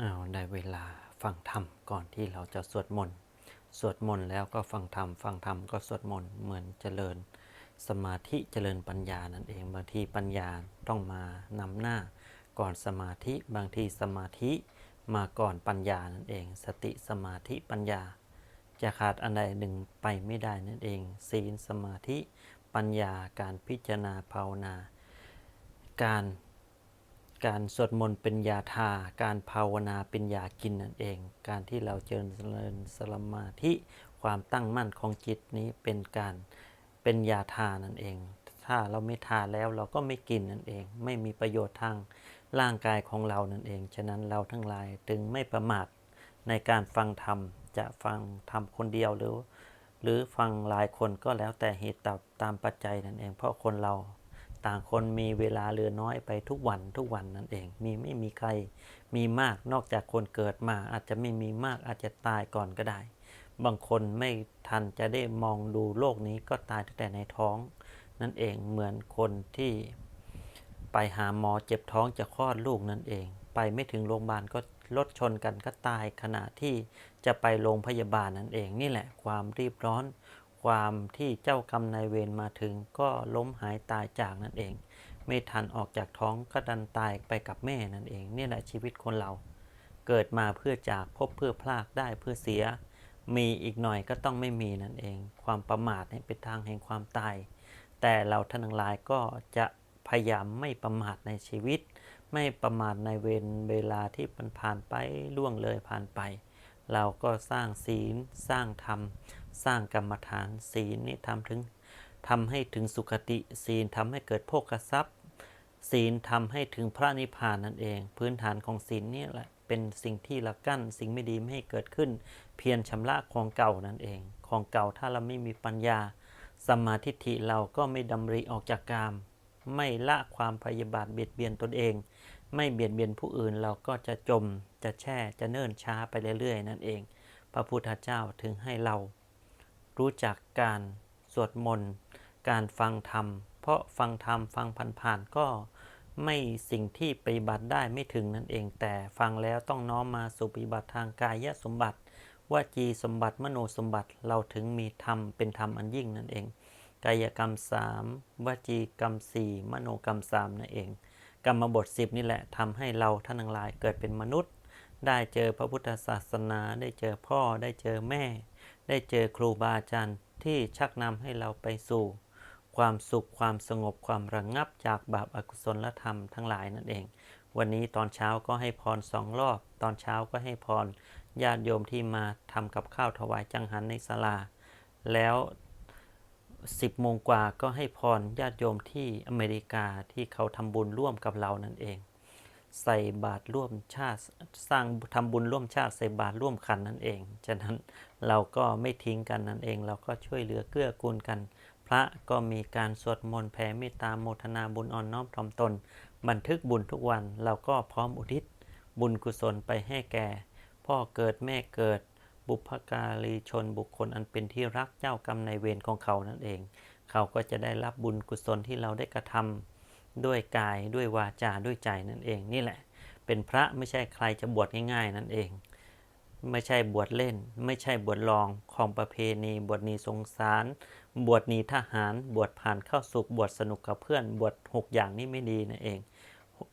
อ้าวได้เวลาฟังธรรมก่อนที่เราจะสวดมนต์ สวดมนต์แล้วก็ฟังธรรม ฟังธรรมก็สวดมนต์เหมือนเจริญ สมาธิเจริญปัญญานั่นเองบางทีปัญญาต้องมานำหน้า ก่อนสมาธิบางทีสมาธิมาก่อนปัญญานั่นเอง สติสมาธิปัญญา จะขาดอันใดหนึ่งไปไม่ได้นั่นเอง ศีลสมาธิ ปัญญาการพิจารณาภาวนา การ การสวดมนต์เป็นยาทา การภาวนาเป็นยากินนั่นเอง การที่เราเจริญสลมาธิความตั้งมั่นของจิตนี้เป็นการเป็นยาทานั่นเอง ถ้าเราไม่ทาแล้วเราก็ไม่กินนั่นเอง ไม่มีประโยชน์ทางร่างกายของเรานั่นเอง ฉะนั้นเราทั้งหลายจึงไม่ประมาทในการฟังธรรม จะฟังธรรมคนเดียวหรือ หรือฟังหลายคนก็แล้วแต่เหตุตามปัจจัยนั่นเอง เพราะคนเรา ต่างคนมีเวลาเหลือน้อยไปทุกวันทุกวันนั่นเอง มีไม่มีใครมีมากนอกจากคนเกิดมาอาจจะไม่มีมากอาจจะตายก่อนก็ได้ บางคนไม่ทันจะได้มองดูโลกนี้ก็ตายตั้งแต่ในท้อง นั่นเองเหมือนคนที่ไปหาหมอเจ็บท้องจะคลอดลูกนั่นเอง ไปไม่ถึงโรงพยาบาลก็รถชนกันก็ตายขณะที่จะไปโรงพยาบาลนั่นเองนี่แหละความรีบร้อน ความที่เจ้ากรรมนายเวรมาถึงก็ล้มหายตายจากนั่นเอง ไม่ทันออกจากท้องก็ดันตายไปกับแม่นั่นเองนี่แหละชีวิตคนเรา เกิดมาเพื่อจากพบเพื่อพลากได้เพื่อเสีย มีอีกหน่อยก็ต้องไม่มีนั่นเอง ความประมาทเป็นทางแห่งความตาย แต่เราท่านทั้งหลายก็จะพยายามไม่ประมาทในชีวิต ไม่ประมาทในเวรเวลาที่มันผ่านไปล่วงเลยผ่านไป เราก็สร้างศีล สร้างธรรม สร้างกรรมฐานศีลนี่ทำถึงทำให้ถึงสุคติศีลทำให้เกิดโภคทรัพย์ ศีลทำให้ถึงพระนิพพานนั่นเอง พื้นฐานของศีลนี่แหละเป็นสิ่งที่ละกั้น สิ่งไม่ดีไม่ให้เกิดขึ้น เพียรชำระของเก่านั่นเอง ของเก่าถ้าเราไม่มีปัญญาสมาธิฐิเราก็ไม่ดำริออกจากกาม ไม่ละความพยาบาทเบียดเบียนตนเอง ไม่เบียดเบียนผู้อื่นเราก็จะจม จะแช่จะเนิ่นช้าไปเรื่อยๆ นั่นเอง พระพุทธเจ้าถึงให้เรา รู้จักการสวดมนต์การฟังธรรม เพราะฟังธรรมฟังผ่านๆก็ไม่สิ่งที่ปฏิบัติได้ไม่ถึงนั่นเอง แต่ฟังแล้วต้องน้อมมาสู่ปฏิบัติทางกายสมบัติวจีสมบัติมโนสมบัติเราถึงมีธรรมเป็นธรรมอันยิ่งนั่นเอง กายกรรมสามวจีกรรมสี่มโนกรรมสามนั่นเอง กรรมบทสิบนี่แหละทำให้เราท่านทั้งหลายเกิดเป็นมนุษย์ ได้เจอพระพุทธศาสนา ได้เจอพ่อได้เจอแม่ ได้เจอครูบาอาจารย์ที่ชักนำให้เราไปสู่ ความสุขความสงบความระงงับจากบาปอากุศลธรรมทั้งหลายนั่นเอง วันนี้ตอนเช้าก็ให้พรสองรอบ ตอนเช้าก็ให้พรญาติโยมที่มาทำกับข้าวถวายจังหันในศาลา แล้วสิบโมงกว่าก็ให้พรญาติโยมที่อเมริกาที่เขาทำบุญร่วมกับเรานั่นเอง ใส่บาตรร่วมชาติสร้างทำบุญร่วมชาติใส่บาตรร่วมขันนั่นเอง ฉะนั้นเราก็ไม่ทิ้งกันนั่นเอง เราก็ช่วยเหลือเกื้อกูลกัน พระก็มีการสวดมนต์แผ่เมตตาโมทนาบุญอ่อนน้อมถ่อมตน บันทึกบุญทุกวันเราก็พร้อมอุทิศ บุญกุศลไปให้แก่ พ่อเกิดแม่เกิด บุพการีชนบุคคลอันเป็นที่รักเจ้ากรรมในเวรของเขานั่นเอง เขาก็จะได้รับบุญกุศลที่เราได้กระทำ ด้วยกายด้วยวาจาด้วยใจนั่นเองนี่แหละ เป็นพระไม่ใช่ใครจะบวชง่ายๆ นั่นเอง ไม่ใช่บวชเล่น ไม่ใช่บวชรองของประเพณี บวชนีสงสาร บวชนีทหาร บวชผ่านเข้าสุขบวชสนุกกับเพื่อน บวชหกอย่างนี้ไม่ดีนั่นเอง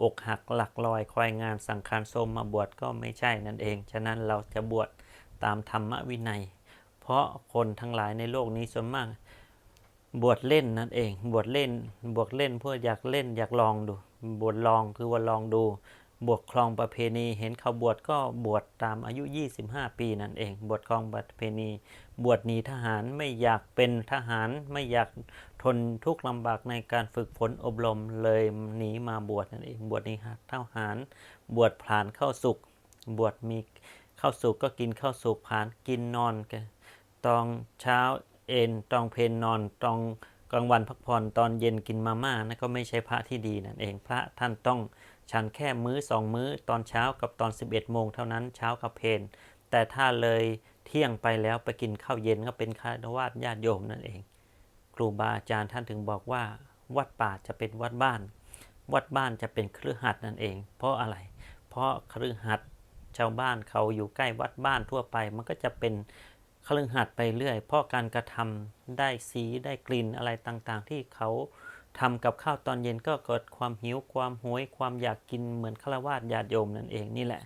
อกหักหลักลอยคอยงานสังขารโสมมาบวชก็ไม่ใช่นั่นเอง ฉะนั้นเราจะบวชตามธรรมวินัย เพราะคนทั้งหลายในโลกนี้ส่วนมาก บวชเล่นนั่นเอง บวชเล่น บวชเล่นเพื่ออยากเล่นอยากลองดู บวชลองคือว่าลองดู บวชคลองประเพณี เห็นเขาบวชก็บวชตามอายุ 25 ปีนั่นเอง บวชคลองประเพณี บวชหนีทหารไม่อยากเป็นทหารไม่อยากทนทุกข์ลำบากในการฝึกฝนอบรมเลยหนีมาบวชนั่นเอง บวชนี้ทหาร บวชผ่านเข้าสุขบวชมีข้าวสุขก็กินข้าวสุขผ่านกินนอนกันตอนเช้า เอนตองเพนนอนตองกลางวันพักผ่อนตอนเย็นกินมาม่านั่นก็ไม่ใช่พระที่ดีนั่นเองพระท่านต้องฉันแค่มื้อสองมื้อตอนเช้ากับตอน 11โมงเท่านั้นเช้ากับเพนแต่ถ้าเลยเที่ยงไปแล้วไปกินข้าวเย็นก็เป็นคารวาสญาติโยมนั่นเอง ครูบาอาจารย์ท่านถึงบอกว่า วัดป่าจะเป็นวัดบ้าน วัดบ้านจะเป็นเครือหัดนั่นเอง เพราะอะไร เพราะเครือหัดชาวบ้านเขาอยู่ใกล้วัดบ้านทั่วไป มันก็จะเป็น คลึงหัดไปเรื่อย เพราะการกระทำได้สีได้กลิ่นอะไรต่างๆ ที่เขาทำกับข้าวตอนเย็นก็เกิดความหิวความโหยความอยากกินเหมือนฆราวาสญาติโยมนั่นเองนี่แหละ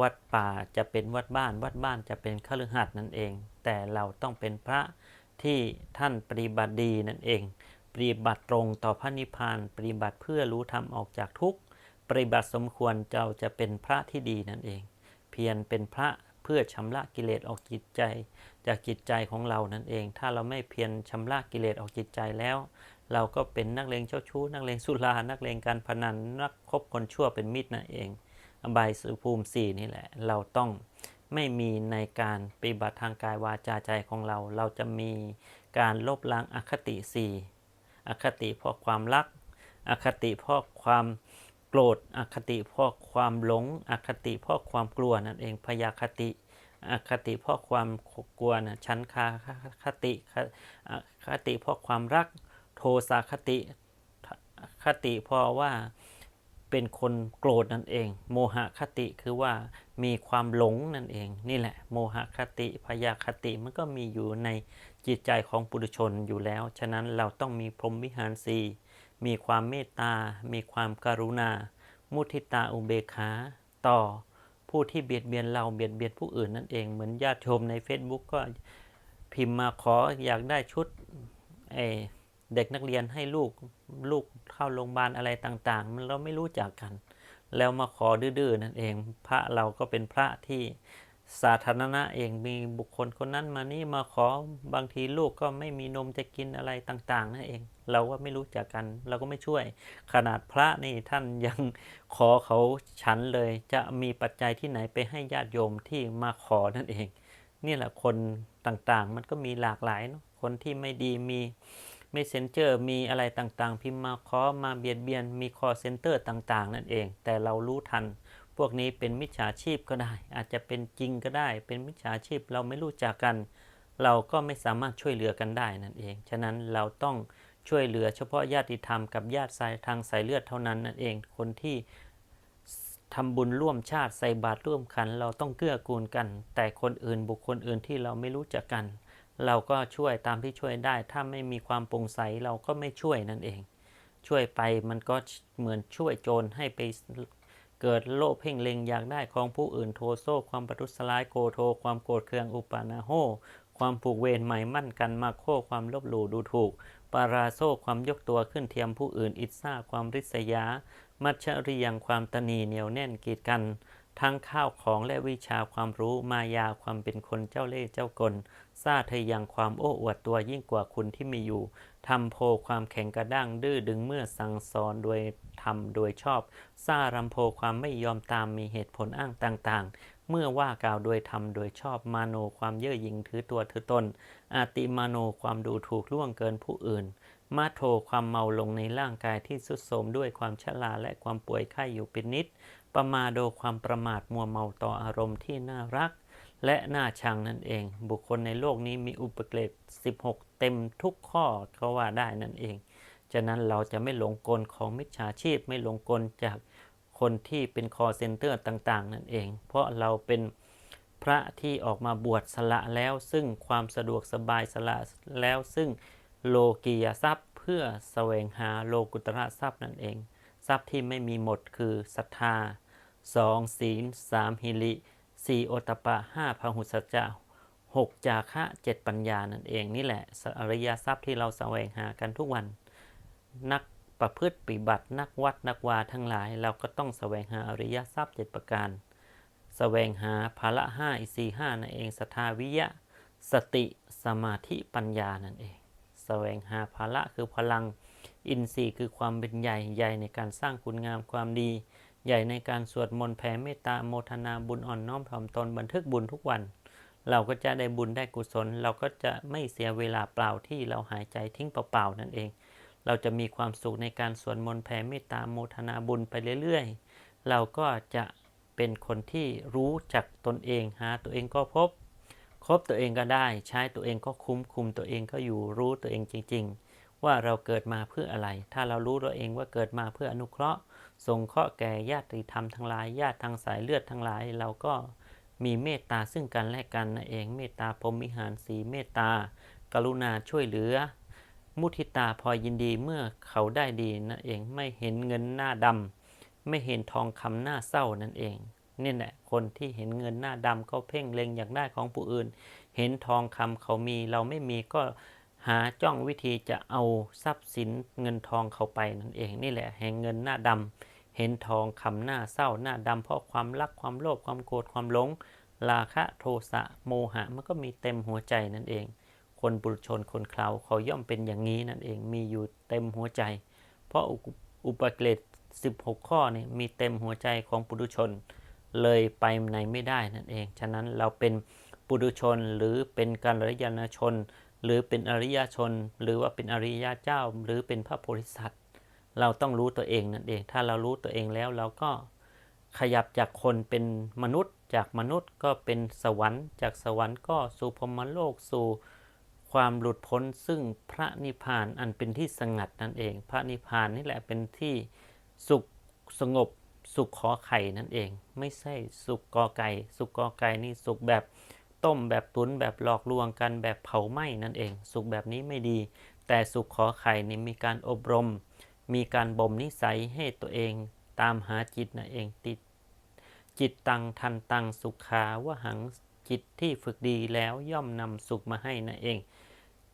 วัดป่าจะเป็นวัดบ้าน วัดบ้านจะเป็นคฤหัสถ์นั่นเอง แต่เราต้องเป็นพระที่ท่านปฏิบัติดีนั่นเอง ปฏิบัติตรงต่อพระนิพพาน ปฏิบัติเพื่อรู้ธรรมออกจากทุกข์ปฏิบัติสมควรเจ้าจะเป็นพระที่ดีนั่นเอง เพียรเป็นพระ พื่อชำระกิเลสออกจิตใจ จากจิตใจของเรานั่นเอง ถ้าเราไม่เพียรชำระกิเลสออกจิตใจแล้ว เราก็เป็นนักเลงเจ้าชู้ นักเลงสุรา นักเลงการพนัน นักคบคนชั่วเป็นมิตรนั่นเอง อบายสุภูมิสี่นี่แหละ เราต้องไม่มีในการปฏิบัติทางกายวาจาใจของเรา เราจะมีการลบล้างอคติสี่อคติเพราะความรัก อคติเพราะความ โกรธอคติเพราะความหลง อคติเพราะความกลัวนั่นเองพยาคติ อคติเพราะความกลัวนะชั้นคาคติอคติเพราะความรัก โทสาคติคติเพราะว่าเป็นคนโกรธนั่นเอง โมหคติคือว่ามีความหลงนั่นเอง นี่แหละ โมหคติพยาคติมันก็มีอยู่ในจิตใจของปุถุชนอยู่แล้ว ฉะนั้นเราต้องมีพรหมวิหารสี มีความเมตตา มีความกรุณา มุทิตาอุเบกขา ต่อผู้ที่เบียดเบียนเราเบียดเบียนผู้อื่นนั่นเอง เหมือนญาติโยมใน Facebook ก็พิมพ์มาขออยากได้ชุดเเด็กนักเรียนให้ลูกลูกเข้าโรงพยาบาลอะไรต่าง ๆ มันเราไม่รู้จักกัน แล้วมาขอดื้อๆนั่นเอง พระเราก็เป็นพระที่สาธารณะเองมีบุคคลคนนั้นมานี่มาขอบางทีลูกก็ไม่มีนมจะกินอะไรต่าง ๆ นั่นเอง เราก็ไม่รู้จักกัน เราก็ไม่ช่วย ขนาดพระนี่ท่านยังขอเขาฉันเลย จะมีปัจจัยที่ไหนไปให้ญาติโยมที่มาขอนั่นเอง นี่แหละคนต่างๆ มันก็มีหลากหลายเนาะคนที่ไม่ดีมีเมสเซนเจอร์มีอะไรต่างๆ พิมพ์มาขอมาเบียดเบียน มีคอเซ็นเตอร์ต่างๆ นั่นเอง แต่เรารู้ทัน พวกนี้เป็นมิจฉาชีพก็ได้ อาจจะเป็นจริงก็ได้ เป็นมิจฉาชีพเราไม่รู้จักกัน เราก็ไม่สามารถช่วยเหลือกันได้นั่นเอง ฉะนั้นเราต้อง ช่วยเหลือเฉพาะญาติธรรมกับญาติสายทางสายเลือดเท่านั้นนั่นเอง คนที่ทำบุญร่วมชาติใส่บาตรร่วมขัน เราต้องเกื้อกูลกัน แต่คนอื่นบุคคลอื่นที่เราไม่รู้จักกัน เราก็ช่วยตามที่ช่วยได้ ถ้าไม่มีความโปร่งใสเราก็ไม่ช่วยนั่นเอง ช่วยไปมันก็เหมือนช่วยโจรให้ไปเกิดโลภเพ่งเล็งอยากได้ของผู้อื่นโทโซความประทุษร้ายโกโท ความโกรธเคืองอุปานาโหความผูกเวรหมายมั่นกันมาโคความลบหลู่ดูถูก ปาราโซความยกตัวขึ้นเทียมผู้อื่น อิจฉาความริษยา มัจฉริยังความตนีเหนียวแน่นกีดกัน ทั้งข้าวของและวิชาความรู้มายาความเป็นคนเจ้าเล่ห์เจ้ากลซาเทยังความโอ้อวดตัวยิ่งกว่าคุณที่มีอยู่ทำโพความแข็งกระด้างดื้อดึงเมื่อสั่งสอนโดยทำโดยชอบซารำโพความไม่ยอมตามมีเหตุผลอ้างต่างๆ เมื่อว่ากล่าวโดยทำโดยชอบมาโนความเย่อหยิ่งถือตัวถือตน อาติมาโนความดูถูกล่วงเกินผู้อื่น มาโทความเมาลงในร่างกายที่สุดโทรมด้วยความชราและความป่วยไข้อยู่เป็นนิด ประมาโดความประมาทมัวเมาต่ออารมณ์ที่น่ารัก และน่าชังนั่นเอง บุคคลในโลกนี้มีอุปเกรด16 เต็มทุกข้อก็ว่าได้นั่นเอง ฉะนั้นเราจะไม่หลงกลของมิจฉาชีพไม่หลงกลจาก คนที่เป็นคอเซ็นเตอร์ต่าง ๆ นั่นเอง เพราะเราเป็นพระที่ออกมาบวชสละแล้วซึ่งความสะดวกสบายสละแล้วซึ่งโลกียทรัพย์เพื่อแสวงหาโลกุตระทรัพย์นั่นเอง ทรัพย์ที่ไม่มีหมดคือศรัทธา 2. ศีล 3. หิริ 4. โอตปะ 5. พหุสัจจะ 6. จาคะ 7. ปัญญานั่นเองนี่แหละอริยทรัพย์ที่เราแสวงหากันทุกวัน นัก ประพฤติปฏิบัตินักวัดนักวาทั้งหลาย เราก็ต้องแสวงหาอริยทรัพย์7ประการแสวงหาภาละห้าอิสีห้านั่นเองศรัทาวิยะ สติสมาธิปัญญานั่นเองแสวงหาภาละคือพลัง อินทรีย์คือความเป็นใหญ่ใหญ่ในการสร้างคุณงามความดี ใหญ่ในการสวดมนต์แผ่เมตตาโมทนาบุญอ่อนน้อมถ่อมตนบันทึกบุญทุกวัน เราก็จะได้บุญได้กุศล เราก็จะไม่เสียเวลาเปล่าที่เราหายใจทิ้งเปล่าๆนั่นเอง เราจะมีความสุขในการสวดมนต์แผ่เมตตาโมทนาบุญไปเรื่อยๆ เราก็จะเป็นคนที่รู้จักตนเองหาตัวเองก็พบ คบตัวเองก็ได้ ใช้ตัวเองก็คุ้มคุมตัวเองก็อยู่รู้ตัวเองจริง ๆ ว่าเราเกิดมาเพื่ออะไร ถ้าเรารู้ตัวเองว่าเกิดมาเพื่ออนุเคราะห์สงเคราะห์แก่ญาติธรรมทั้งหลายญาติทางสายเลือดทั้งหลาย เราก็มีเมตตาซึ่งกันและกันนั่นเองเมตตาพรหมิหารสีเมตตากรุณาช่วยเหลือ มุทิตาพอยินดีเมื่อเขาได้ดีนั่นเองไม่เห็นเงินหน้าดำไม่เห็นทองคำหน้าเศร้านั่นเองนี่แหละคนที่เห็นเงินหน้าดำก็เพ่งเล็งอยากได้ของผู้อื่น เห็นทองคำเขามีเราไม่มีก็หาจ้องวิธีจะเอาทรัพย์สินเงินทองเขาไปนั่นเอง นี่แหละแห่งเงินหน้าดำเห็นทองคำหน้าเศร้าหน้าดำเพราะความรักความโลภความโกรธความหลงราคะโทสะโมหะมันก็มีเต็มหัวใจนั่นเอง คนบุรุชนคนเขาเขาย่อมเป็นอย่างนี้นั่นเองมีอยู่เต็มหัวใจ เพราะอุปอุปกิเลส16 ข้อนี่มีเต็มหัวใจของปุถุชน เลยไปไหนไม่ได้นั่นเอง ฉะนั้นเราเป็นปุถุชนหรือเป็นกัลยาณชน หรือเป็นอริยชน หรือว่าเป็นอริยเจ้า หรือเป็นพระโพธิสัตว์ เราต้องรู้ตัวเองนั่นเอง ถ้าเรารู้ตัวเองแล้วเราก็ขยับจากคนเป็นมนุษย์ จากมนุษย์ก็เป็นสวรรค์ จากสวรรค์ก็สู่พรมโลกสู่ ความหลุดพ้นซึ่งพระนิพพานอันเป็นที่สงัดนั่นเอง พระนิพพานนี่แหละเป็นที่สุขสงบสุขขอไข่นั่นเอง ไม่ใช่สุขกอไก่ สุขกอไก่นี่สุขแบบต้มแบบตุนแบบหลอกลวงกันแบบเผาไหม้นั่นเอง สุขแบบนี้ไม่ดี แต่สุขขอไข่นี่มีการอบรม มีการบ่มนิสัยให้ตัวเองตามหาจิตนั่นเองติดจิตตังทันตังสุขาวหัง จิตที่ฝึกดีแล้วย่อมนำสุขมาให้นั่นเอง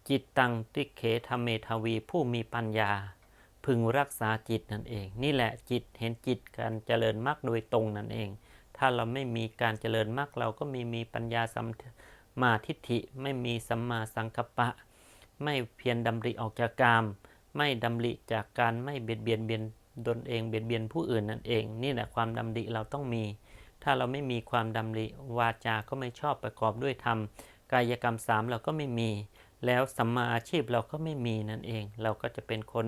จิตตังติเขธรรมเมทวีผู้มีปัญญา พึงรักษาจิตนั่นเอง นี่แหละจิตเห็นจิตการเจริญมรรคโดยตรงนั่นเอง ถ้าเราไม่มีการเจริญมรรคเราก็มีมีปัญญาสัมมาทิฏฐิไม่มีสัมมาสังกัปปะ ไม่เพียรดำริออกจากกาม ไม่ดำริจากการไม่เบียดเบียนเบียนตนเองเบียดเบียนผู้อื่นนั่นเอง นี่แหละความดำริเราต้องมี ถ้าเราไม่มีความดำริวาจาก็ไม่ชอบประกอบด้วยธรรม กายกรรมสามเราก็ไม่มี แล้วสัมมาอาชีพเราก็ไม่มีนั่นเอง เราก็จะเป็นคน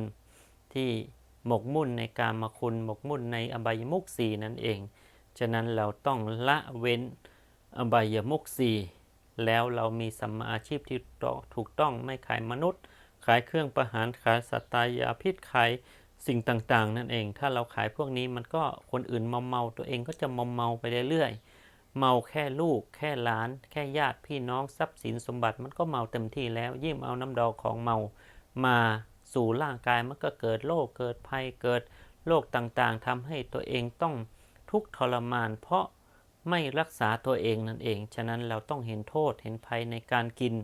ที่หมกมุ่นในการมาคุณหมกมุ่นในอบายมุขสีนั่นเอง ฉะนั้นเราต้องละเว้นอบายมุขสีแล้วเรามีสัมมาอาชีพที่ถูกต้องไม่ขายมนุษย์ ขายเครื่องประหารขายสัตายาพิษขาย สิ่งต่างๆ นั่นเอง ถ้าเราขายพวกนี้มันก็คนอื่นเมเมาตัวเองก็จะเมเมาไปเรื่อยๆ เมาแค่ลูก แค่หลาน แค่ญาติพี่น้องทรัพย์สินสมบัติมันก็เมาเต็มที่แล้ว ยิ่งเอาน้ำดอกของเมามาสู่ร่างกายมันก็เกิดโรคเกิดภัยเกิดโรคต่างๆทำให้ตัวเองต้องทุกข์ทรมาน เพราะไม่รักษาตัวเองนั่นเอง ฉะนั้นเราต้องเห็นโทษเห็นภัยในการกิน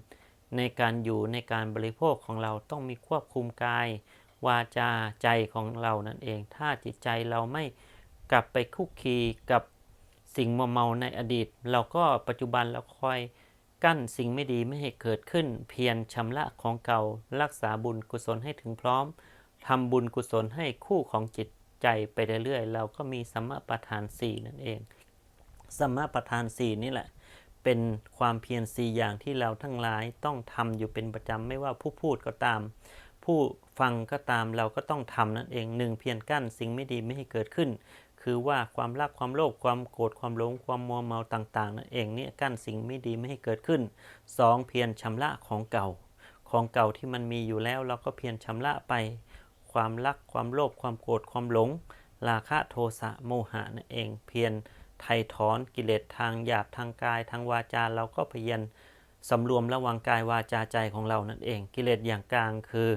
ในการอยู่ในการบริโภคของเราต้องมีควบคุมกาย วาจาใจของเรานั่นเอง ถ้าจิตใจเราไม่กลับไปคุกคีกับสิ่งมัวเมาในอดีต เราก็ปัจจุบันเราคอยกั้นสิ่งไม่ดีไม่ให้เกิดขึ้น เพียรชำระของเก่า รักษาบุญกุศลให้ถึงพร้อมทำบุญกุศลให้คู่ของจิตใจไปเรื่อยๆเราก็มีสัมมาประธานสี่นั่นเองสัมมาประธานสี่นี่แหละ เป็นความเพียรสี่อย่างที่เราทั้งหลายต้องทำอยู่เป็นประจำไม่ว่าผู้พูดก็ตาม ผู้ฟังก็ตามเราก็ต้องทำนั่นเองหนึ่งเพียรกั้นสิ่งไม่ดีไม่ให้เกิดขึ้น คือว่าความรักความโลภความโกรธความหลงความมัวเมาต่าง ๆ นั่นเองเนี่ยกั้นสิ่งไม่ดีไม่ให้เกิดขึ้นสองเพียรชำระของเก่า ของเก่าที่มันมีอยู่แล้วเราก็เพียรชำระไป ความรักความโลภความโกรธความหลง ราคะโทสะโมหะนั่นเอง เพียรไถ่ถอนกิเลสทางหยาบทางกายทางวาจาเราก็พยายาม สำรวมระวังกายวาจาใจของเรานั่นเอง กิเลสอย่างกลางคือ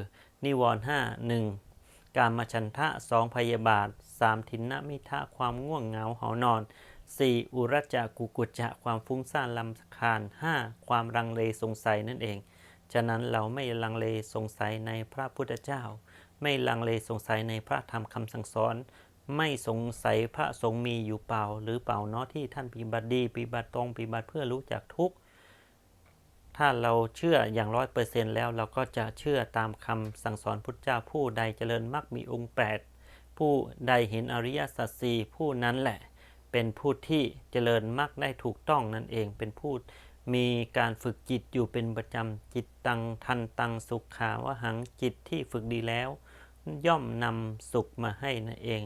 นิวรณ์ห้าหนึ่งการมาชันทะสองพยาบาทสามทินนมิทะความง่วงเหงาหานอนสี่อุรจจะกุกุจจะความฟุ้งซ่านลำคาญห้าความรังเลสงสัยนั่นเอง ฉะนั้นเราไม่ลังเลสงสัยในพระพุทธเจ้า ไม่ลังเลสงสัยในพระธรรมคำสั่งสอน ไม่สงสัยพระสงฆ์มีอยู่เปล่า หรือเปล่าเนาะที่ท่านปฏิบัติดีปฏิบัติตรงปฏิบัติเพื่อรู้จักทุกข์ ถ้าเราเชื่ออย่างร้อยเปอร์เซ็นต์แล้วเราก็จะเชื่อตามคำสั่งสอนพุทธเจ้าผู้ใดเจริญมรรคมีองค์แปดผู้ใดเห็นอริยสัจสี่ผู้นั้นแหละ เป็นผู้ที่เจริญมรรคได้ถูกต้องนั่นเองเป็นผู้มีการฝึกจิตอยู่เป็นประจำจิตตังทันตังสุขขาวหังจิตที่ฝึกดีแล้ว ย่อมนำสุขมาให้นั่นเอง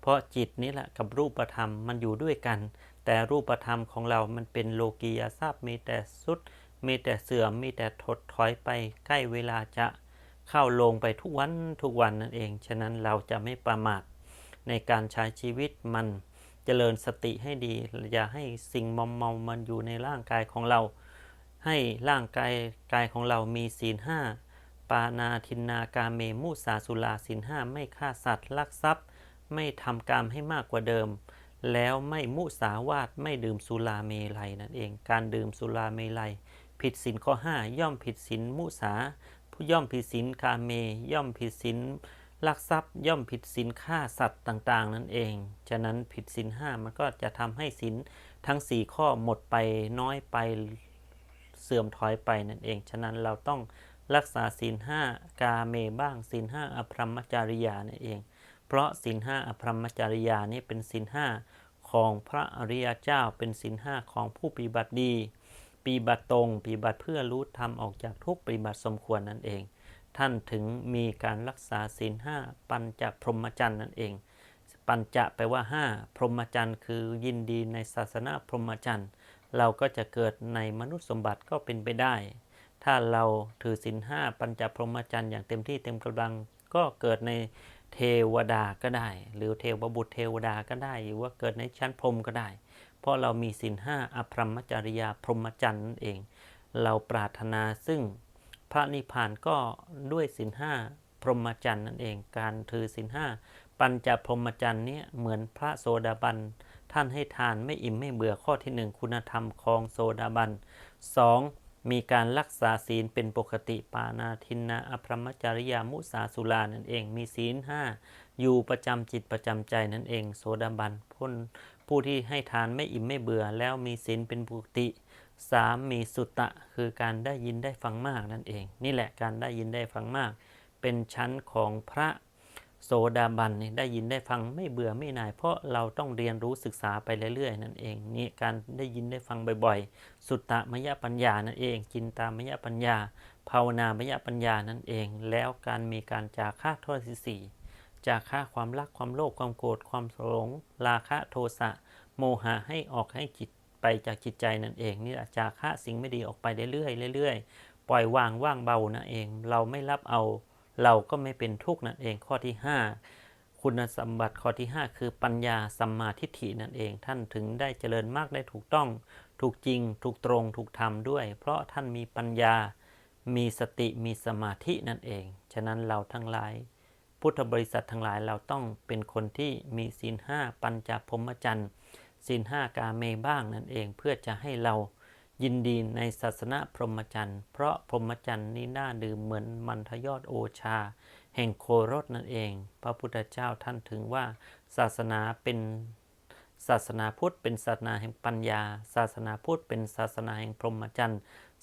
เพราะจิตนี้แหละกับรูปธรรมมันอยู่ด้วยกัน แต่รูปธรรมของเรามันเป็นโลกียทรัพย์มีแต่สุด มีแต่เสื่อมมีแต่ถดถอยไปใกล้เวลาจะเข้าลงไปทุกวันทุกวันนั่นเอง ฉะนั้นเราจะไม่ประมาทในการใช้ชีวิตมันเจริญสติให้ดี อย่าให้สิ่งมอมเมามันอยู่ในร่างกายของเรา ให้ร่างกายกายของเรามีศีลห้าปานาทินนากาเมมุสาสุราศีลห้าไม่ฆ่าสัตว์ลักทรัพย์ ไม่ทำกรรมให้มากกว่าเดิม แล้วไม่มุสาวาทไม่ดื่มสุราเมลัยนั่นเอง การดื่มสุราเมลัย ผิดศีลข้อ 5 ย่อมผิดศีลมุสา ผู้ย่อมผิดศีลกาเม ย่อมผิดศีลลักทรัพย์ ย่อมผิดศีลฆ่าสัตว์ต่าง ๆ นั่นเอง ฉะนั้นผิดศีลห้ามันก็จะทำให้ศีลทั้ง 4 ข้อหมดไปน้อยไปเสื่อมถอยไปนั่นเอง ฉะนั้นเราต้องรักษาศีลห้ากาเมบ้างศีลห้าอภรรมจริยานั่นเอง เพราะศีลห้าอภรรมจริยานี่เป็นศีลห้าของพระอริยเจ้าเป็นศีลห้าของผู้ปฏิบัติดี ปฏิบัติตรงปฏิบัติเพื่อรู้ธรรมออกจากทุกปฏิบัติสมควรนั่นเอง ท่านถึงมีการรักษาศีลห้าปัญจพรหมจรรย์นั่นเอง ปัญจะแปลว่าห้าพรหมจรรย์คือยินดีในศาสนาพรหมจรรย์เราก็จะเกิดในมนุษย์สมบัติก็เป็นไปได้ ถ้าเราถือศีลห้าปัญจพรหมจรรย์อย่างเต็มที่เต็มกำลังก็เกิดในเทวดาก็ได้ หรือเทวบุตรเทวดาก็ได้ หรือว่าเกิดในชั้นพรหมก็ได้ เพราะเรามีศีลห้าอภรรมจริยาพรหมจรรย์นั่นเอง เราปรารถนาซึ่งพระนิพพานก็ด้วยศีลห้าพรหมจรรย์นั่นเอง การถือศีลห้าปัญจพรหมจรรย์นี่ยเหมือนพระโสดาบันท่านให้ทานไม่อิ่มไม่เบื่อข้อที่หนึ่งคุณธรรมของโสดาบัน 2. มีการรักษาศีลเป็นปกติปานาทินนาอภรมจริยามุสาสุรานั่นเอง มีศีลห้าอยู่ประจำจิตประจำใจนั่นเอง โสดาบันพ้น ผู้ที่ให้ทานไม่อิ่มไม่เบื่อแล้วมีศีลเป็นปกติ 3. มีสุตตะ คือการได้ยินได้ฟังมากนั่นเอง นี่แหละการได้ยินได้ฟังมาก เป็นชั้นของพระโสดาบันได้ยินได้ฟังไม่เบื่อไม่น่าย เพราะเราต้องเรียนรู้ศึกษาไปเรื่อยๆนั่นเองนี่การได้ยินได้ฟังบ่อยๆ สุตตะมยปัญญานั่นเองจินตามยปัญญา ภาวนามยปัญญานั่นเอง แล้วการมีการจาค่าโทษสี่ จาค่าความรักความโลภความโกรธความหลงราคะโทสะโมหะให้ออกให้จิตไปจากจิตใจนั่นเองนี่แหละจาค่าสิ่งไม่ดีออกไปเรื่อยๆเรื่อยๆปล่อยวางว่างเบานั่นเอง เราไม่รับเอา เราก็ไม่เป็นทุกข์นั่นเองข้อที่ 5 คุณสมบัติข้อที่ 5 คือปัญญาสัมมาทิฏฐินั่นเอง ท่านถึงได้เจริญมากได้ถูกต้อง ถูกจริง ถูกตรงถูกธรรมด้วย เพราะท่านมีปัญญา มีสติมีสมาธินั่นเอง ฉะนั้นเราทั้งหลาย พุทธบริษัททั้งหลายเราต้องเป็นคนที่มีศีลห้าปัญจพรหมจรรย์ศีลห้ากาเมบ้างนั่นเองเพื่อจะให้เรายินดีในศาสนาพรหมจรรย์ เพราะพรหมจรรย์นี้น่าดื่มเหมือนมันทยอดโอชา แห่งโครสนั่นเอง พระพุทธเจ้าท่านถึงว่าศาสนาเป็นศาสนาพุทธเป็นศาสนาแห่งปัญญา ศาสนาพุทธเป็นศาสนาแห่งพรหมจรรย์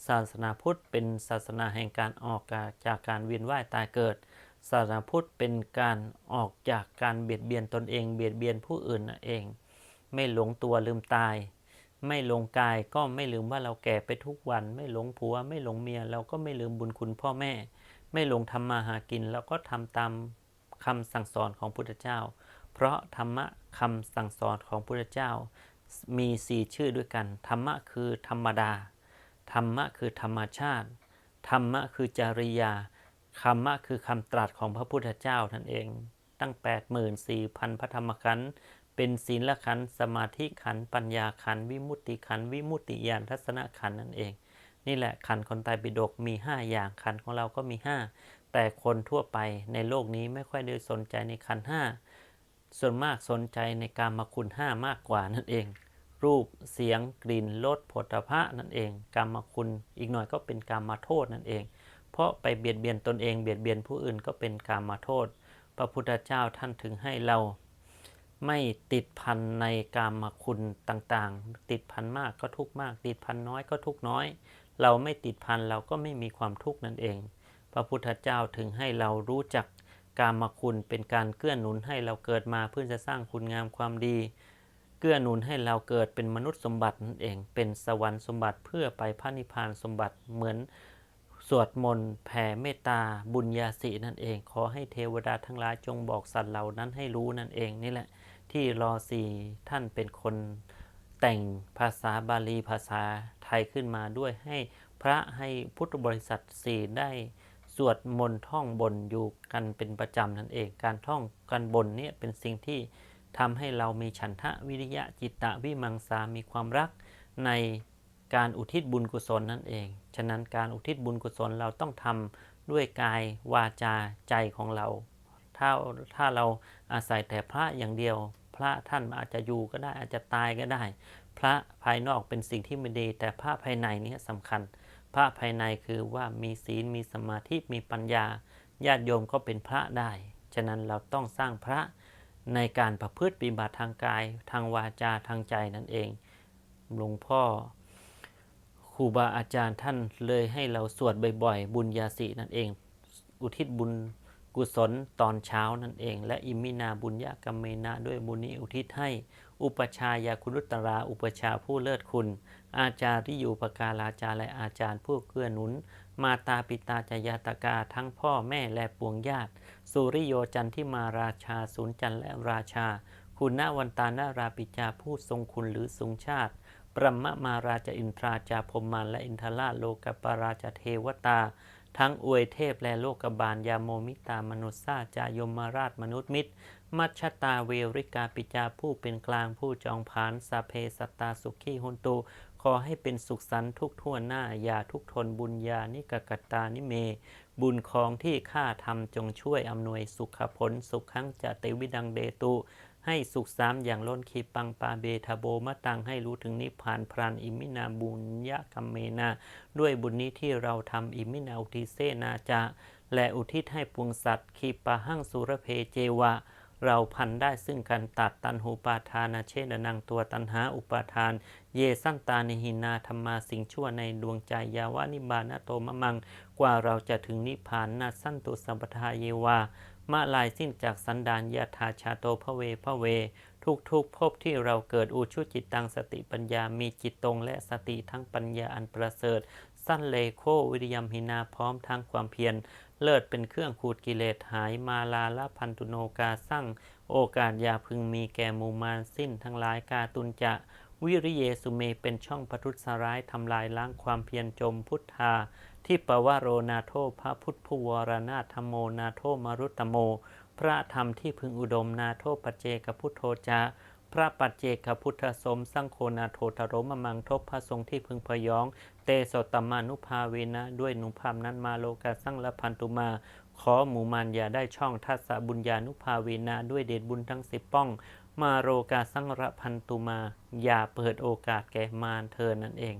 ศาสนาพุทธเป็นศาสนาแห่งการออกจากการเวียนว่ายตายเกิด ศาสนาพุทธเป็นการออกจากการเบียดเบียนตนเอง เบียดเบียนผู้อื่นนั่นเอง ไม่หลงตัวลืมตาย ไม่หลงกายก็ไม่ลืมว่าเราแก่ไปทุกวัน ไม่หลงผัว ไม่หลงเมียเราก็ไม่ลืมบุญคุณพ่อแม่ ไม่หลงทำมาหากินเราก็ทำตามคำสั่งสอนของพุทธเจ้า เพราะธรรมะคำสั่งสอนของพุทธเจ้า มีสี่ชื่อด้วยกัน ธรรมะคือธรรมดา ธรรมะคือธรรมชาติ ธรรมะคือจริยา ธรรมะคือคำตรัสของพระพุทธเจ้านั่นเอง ตั้ง 84,000 พระธรรมขันธ์เป็นศีลขันธ์สมาธิขันธ์ปัญญาขันธ์วิมุตติขันธ์วิมุตติญาณทัศนขันธ์นั่นเอง นี่แหละขันธ์คนไตรปิฎกมี 5 อย่างขันธ์ของเราก็มี 5 แต่คนทั่วไปในโลกนี้ไม่ค่อยได้สนใจในขันธ์ห้าส่วนมากสนใจในการมาคุณ5มากกว่านั่นเอง รูปเสียงกลิ่นรสผลพระนั่นเองกรรมคุณอีกหน่อยก็เป็นกรรมาโทษนั่นเอง เพราะไปเบียดเบียนตนเองเบียดเบียนผู้อื่นก็เป็นกรรมาโทษ พระพุทธเจ้าท่านถึงให้เรา ไม่ติดพันในกามคุณต่างๆ ติดพันมากก็ทุกมาก ติดพันน้อยก็ทุกน้อย เราไม่ติดพันเราก็ไม่มีความทุกข์นั่นเอง พระพุทธเจ้าถึงให้เรารู้จักกามคุณเป็นการเกื้อหนุนให้เราเกิดมาเพื่อจะสร้างคุณงามความดีเกื้อหนุนให้เราเกิดเป็นมนุษย์สมบัตินั่นเอง เป็นสวรรค์สมบัติเพื่อไปพระนิพพานสมบัติเหมือน สวดมนต์แผ่เมตตาบุญญาสินั่นเอง ขอให้เทวดาทั้งหลายจงบอกสัตว์เหล่านั้นให้รู้นั่นเองนี่แหละ ที่รอสีท่านเป็นคนแต่งภาษาบาลีภาษาไทยขึ้นมาด้วยให้พระให้พุทธบริษัทสี่ได้สวดมนต์ท่องบนอยู่กันเป็นประจำนั่นเอง การท่องกันบนนี่เป็นสิ่งที่ทำให้เรามีฉันทะวิริยะจิตตะวิมังสามีความรักใน การอุทิศบุญกุศลนั่นเอง ฉะนั้นการอุทิศบุญกุศลเราต้องทำด้วยกายวาจาใจของเรา ถ้าถ้าเราอาศัยแต่พระอย่างเดียว พระท่านอาจจะอยู่ก็ได้อาจจะตายก็ได้ พระภายนอกเป็นสิ่งที่ไม่ดี แต่พระภายในนี่สำคัญ พระภายในคือว่ามีศีลมีสมาธิมีปัญญาญาติโยมก็เป็นพระได้ ฉะนั้นเราต้องสร้างพระในการประพฤติปฏิบัติทางกาย ทางวาจาทางใจนั่นเอง หลวงพ่อ ครูบาอาจารย์ท่านเลยให้เราสวดบ่อยๆ บุญญาสีนั่นเอง อุทิศบุญกุศลตอนเช้านั่นเอง และอิมินาบุญญากรรมเมนะด้วยบุญนี้อุทิศให้ อุปชายาคุณุตรา อุปชาผู้เลิศคุณ อาจารย์ที่อยู่ปการาจารย์และอาจารย์ผู้เกื้อหนุน มาตาปิตาจายาตกาทั้งพ่อแม่และปวงญาติ สุริโยจันทิมาราชา ศูนย์จันและราชา คุณนาวันตานาราปิจาผู้ทรงคุณหรือทรงชาติ ปรมะมาราชอินทราจาพรหมานและอินทราชโลกปราชเทวตา ทั้งอวยเทพและโลกบาลยาโมมิตามนุษย์ซาจายมราชมนุษย์มิตร มัชตาเวริกาปิจาผู้เป็นกลางผู้จองผานสาเพสตาสุขีหุนตุขอให้เป็นสุขสันต์ทุกทั่วหน้าอย่าทุกทนบุญญานิกกตานิเม บุญของที่ข้าทำจงช่วยอำนวยสุขผลสุขขังจะเตวิดังเดตุ ให้สุขสามอย่างล้นคีปังปาเบทาโบมะตังให้รู้ถึงนิพพานพรานอิมินาบุญยะกัมเมนา ด้วยบุญนี้ที่เราทำอิมินาอุทิเสนาจะ และอุทิศให้ปวงสัตว์คีปะหั่งสุรเพเจวะ เราพันได้ซึ่งการตัดตันหูปาทานาเชดนังตัวตันหาอุปาทาน เยสั้นตานิหินาธรรมาสิ่งชั่วในดวงใจยาวานิบานะโตมะมัง กว่าเราจะถึงนิพพานนาสั้นตุสัมปทาเยวา มาลายสิ้นจากสันดานยาธาชาโตพระเวพระเว ทุกทุกภพที่เราเกิดอุชุจิตตังสติปัญญา มีจิตตรงและสติทั้งปัญญาอันประเสริฐ สั้นเลโควิริยมหินาพร้อมทั้งความเพียร เลิศเป็นเครื่องขูดกิเลสหายมาลาละพันตุโนกาสร้างโอกาสยาพึงมีแก่มูมารสิ้นทั้งหลายกาตุนจะ วิริเยสุเมเป็นช่องปทุสร้ายทำลายล้างความเพียรจมพุทธา ที่ปวโรนาโทพระพุทธผู้วรนาธโมนาโทมรุตโม พระธรรมที่พึงอุดมนาโทปัจเจกพุทโธจาพระปัจเจกพุทธสมสังโฆนาโททรมมังทบพระทรงที่พึงพยอง เตสตมานุภาเวนะ ด้วยหนุภาพนั้นมาโลกาสังละพันตุมา ขอหมู่มานอย่าได้ช่องทัสสะบุญญานุภาเวนะ ด้วยเดชบุญทั้งสิบป้อง มาโรกาสังระพันตุมา อย่าเปิดโอกาสแก่มารเธอนั่นเอง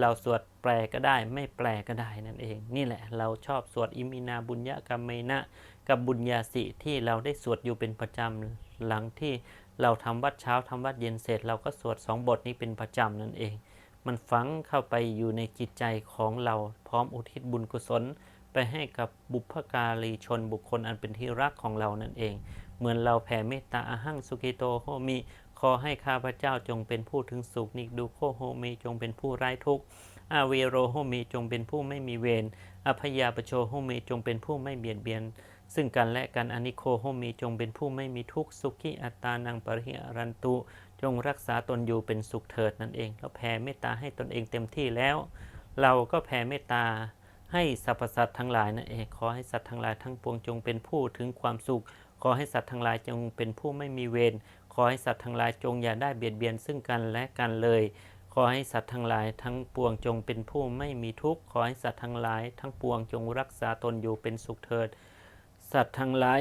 เราสวดแปลก็ได้ไม่แปลก็ได้นั่นเอง นี่แหละเราชอบสวดอิมินาบุญญกรรมเมนะกับบุญญาสิที่เราได้สวดอยู่เป็นประจำหลังที่เราทำวัดเช้าทำวัดเย็นเสร็จ เราก็สวดสองบทนี้เป็นประจำนั่นเอง มันฝังเข้าไปอยู่ในจิตใจของเราพร้อมอุทิศบุญกุศล ไปให้กับบุพการีชนบุคคลอันเป็นที่รักของเรานั่นเอง เหมือนเราแผ่เมตตาอาหังสุกิโตโหมิ ขอให้ข้าพเจ้าจงเป็นผู้ถึงสุขนิกดูโคโฮมิจงเป็นผู้ไร้ทุกข์อาเวโรโฮมิจงเป็นผู้ไม่มีเวรอภยาปโชโฮมิจงเป็นผู้ไม่เบียดเบียน ซึ่งกันและกันอนิโคโฮมิจงเป็นผู้ไม่มีทุกข์สุขิอัตตานังปริหิอรันตุ จงรักษาตนอยู่เป็นสุขเถิดนั่นเองเราแผ่เมตตาให้ตนเองเต็มที่แล้ว เราก็แผ่เมตตาให้สรรพสัตว์ทั้งหลายนั่นเอง ขอให้สัตว์ทั้งหลายทั้งปวงจงเป็นผู้ถึงความสุข ขอให้สัตว์ทั้งหลายจงเป็นผู้ไม่มีเวร อให้สัตว์ทั้งหลายจงอย่าได้เบียดเบียนซึ่งกันและกันเลย ขอให้สัตว์ทั้งหลายทั้งปวงจงเป็นผู้ไม่มีทุกข์ ขอให้สัตว์ทั้งหลายทั้งปวงจงรักษาตนอยู่เป็นสุขเถิด สัตว์ทั้งหลาย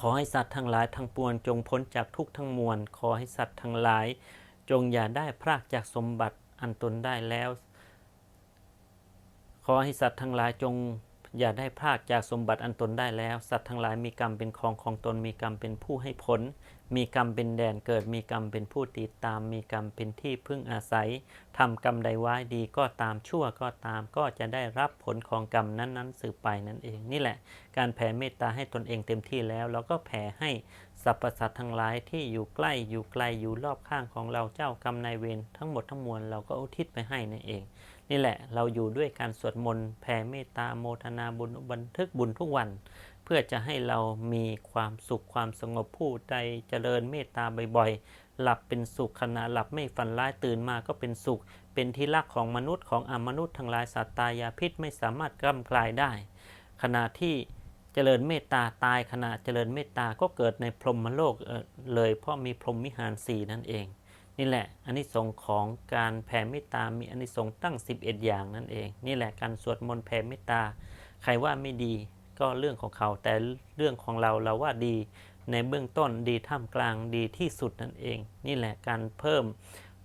ขอให้สัตว์ทั้งหลายทั้งปวงจงพ้นจากทุกข์ทั้งมวล ขอให้สัตว์ทั้งหลาย จงอย่าได้พรากจากสมบัติอันตนได้แล้ว ขอให้สัตว์ทั้งหลายจง อย่าได้พรากจากสมบัติอันตนได้แล้ว สัตว์ทั้งหลายมีกรรมเป็นของของตนมีกรรมเป็นผู้ให้ผล มีกรรมเป็นแดนเกิดมีกรรมเป็นผู้ติดตาม มีกรรมเป็นที่พึ่งอาศัยทำกรรมใดไว้ดีก็ตามชั่วก็ตาม ก็จะได้รับผลของกรรมนั้นๆ สืบไปนั่นเองนี่แหละ การแผ่เมตตาให้ตนเองเต็มที่แล้วเราก็แผ่ให้สรรพสัตว์ทั้งหลายที่อยู่ใกล้อยู่ไกลอยู่รอบข้างของเราเจ้ากรรมนายเวรทั้งหมดทั้งมวลเราก็อุทิศไปให้นั่นเอง นี่แหละเราอยู่ด้วยการสวดมนต์แผ่เมตตาโมทนาบุญบันทึกบุญทุกวัน เพื่อจะให้เรามีความสุขความสงบผู้ใดเจริญเมตตาบ่อยๆ หลับเป็นสุขขณะหลับไม่ฝันร้ายตื่นมาก็เป็นสุข เป็นที่รักของมนุษย์ของอมนุษย์ทั้งหลายสัตว์ตายาพิษไม่สามารถกล้ำกลายได้ ขณะที่เจริญเมตตาตายขณะเจริญเมตตาก็เกิดในพรหมโลกเเลยเพราะมีพรหมวิหารสี่นั่นเอง นี่แหละอานิสงส์ของการแผ่เมตตา มีอานิสงส์ตั้ง 11 อย่างนั่นเอง นี่แหละการสวดมนต์แผ่เมตตา ใครว่าไม่ดีก็เรื่องของเขา แต่เรื่องของเราเราว่าดีในเบื้องต้นดีท่ามกลางดีที่สุดนั่นเอง นี่แหละการเพิ่ม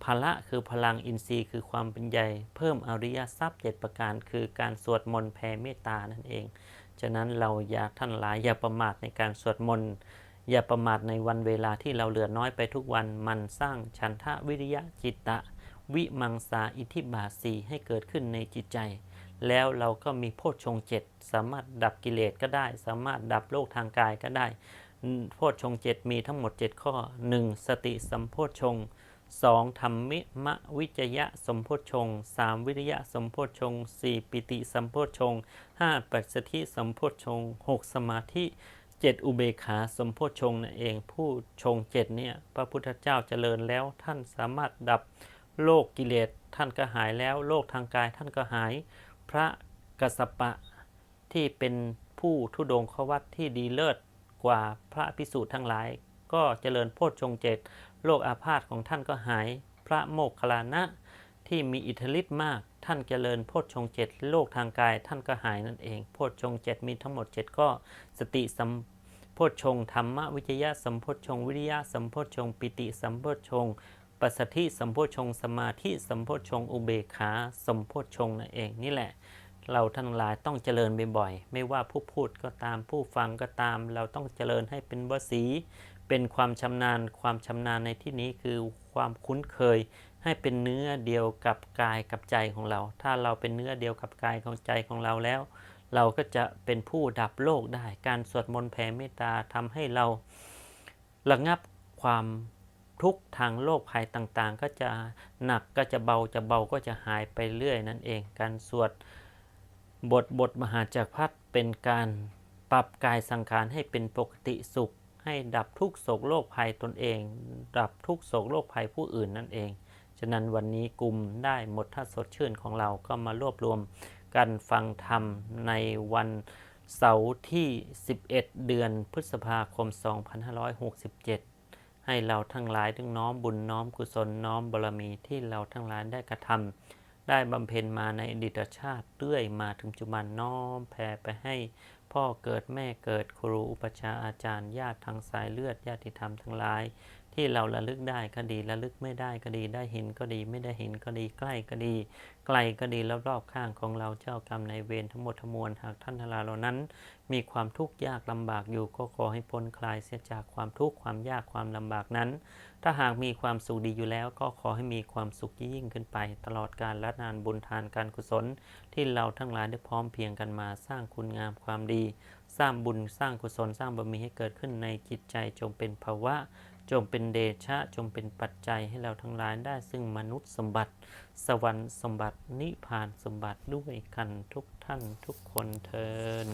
พละคือพลังอินทรีย์คือความเป็นใหญ่ เพิ่มอริยทรัพย์เจ็ดประการ คือการสวดมนต์แผ่เมตตานั่นเอง ฉะนั้นเราอย่าท่านหลายอย่าประมาทในการสวดมนต์ อย่าประมาทในวันเวลาที่เราเหลือน้อยไปทุกวันมันสร้างฉันทะวิริยะจิตตะ วิมังสาอิทิบาสีให้เกิดขึ้นในจิตใจ แล้วเราก็มีโพชฌงเจ็ดสามารถดับกิเลสก็ได้ สามารถดับโรคทางกายก็ได้ โพชฌงเจ็ดมีทั้งหมด 7 ข้อ 1. สติสัมโพชฌงสองธรรมิมะวิจยะสมโพชฌงสามวิริยะสมโพชฌงสี่ปิติสมโพชฌงห้าปัสสธิสมโพชฌงหกสมาธิ เจ็ดอุเบกขาสมโพชฌงนั่นเอง ผู้ชงเจ็ดเนี่ยพระพุทธเจ้าเจริญแล้วท่านสามารถดับโรคกิเลสท่านก็หายแล้วโรคทางกายท่านก็หาย พระกัสสปะที่เป็นผู้ทุดงควัตที่ดีเลิศกว่าพระพิสูจน์ทั้งหลาย ก็เจริญโพชฌงเจ็ดโรคอาพาธของท่านก็หาย พระโมคคัลลานะที่มีอิทธิฤทธิ์มากท่านเจริญโพชฌงเจ็ดโรคทางกายท่านก็หายนั่นเอง โพชฌงเจ็ดมีทั้งหมด 7 ก็สติสัม โพชฌงธรรมวิจยะสัมโพชฌงวิริยะสัมโพชฌงปิติสัมโพชฌงปัสสธิสัมโพชฌงสมาธิสัมโพชฌงอุเบกขาสัมโพชฌงนั่นเองนี่แหละ เราทั้งหลายต้องเจริญบ่อยๆไม่ว่าผู้พูดก็ตามผู้ฟังก็ตาม เราต้องเจริญให้เป็นวสีเป็นความชำนาญความชำนาญในที่นี้คือความคุ้นเคย ให้เป็นเนื้อเดียวกับกายกับใจของเรา ถ้าเราเป็นเนื้อเดียวกับกายของใจของเราแล้ว เราก็จะเป็นผู้ดับโลกได้ การสวดมนต์แผ่เมตตาทำให้เราระงับความทุกข์ทางโลกภัยต่างๆ ก็จะหนักก็จะเบาจะเบาก็จะหายไปเรื่อยนั่นเอง การสวดบทบทมหาจักรพรรดิเป็นการปรับกายสังขารให้เป็นปกติสุข ให้ดับทุกโศกโรคภัยตนเอง ดับทุกโศกโรคภัยผู้อื่นนั่นเอง ฉะนั้นวันนี้กลุ่มได้หมดท่าสดชื่นของเราก็มารวบรวม กันฟังธรรมในวันเสาร์ที่ 11 เดือนพฤษภาคม 2567 ให้เราทั้งหลายทั้งน้อมบุญน้อมกุศลน้อมบารมีที่เราทั้งหลายได้กระทำได้บำเพ็ญมาในอดีตชาติเรื่อยมาถึงปัจจุบันน้อมแผ่ไปให้พ่อเกิดแม่เกิดครูอุปชาอาจารย์ญาติทางสายเลือดญาติธรรมทั้งหลาย ที่เราระลึกได้ก็ดีระลึกไม่ได้ก็ดีได้เห็นก็ดี ไม่ได้เห็นก็ดีใกล้ก็ดี ไกลก็ดีรอบๆข้างของเราเจ้ากรรมในเวรทั้งหมดทั้งมวลหากท่านทั้งหลายเหล่านั้น มีความทุกข์ยากลำบากอยู่ก็ขอให้พ้นคลายเสียจากความทุกข์ความยากความลำบากนั้น ถ้าหากมีความสุขดีอยู่แล้วก็ขอให้มีความสุขยิ่งขึ้นไป ตลอดกาลและนานบุญทานการกุศล ที่เราทั้งหลายได้พร้อมเพียงกันมาสร้างคุณงามความดี สร้างบุญสร้างกุศลสร้างบารมีให้เกิดขึ้นในจิตใจจงเป็นภาวะ จงเป็นเดชะจงเป็นปัจจัยให้เราทั้งหลายได้ซึ่งมนุษย์สมบัติ สวรรค์สมบัตินิพพานสมบัติด้วยกันทุกท่านทุกคนเทิน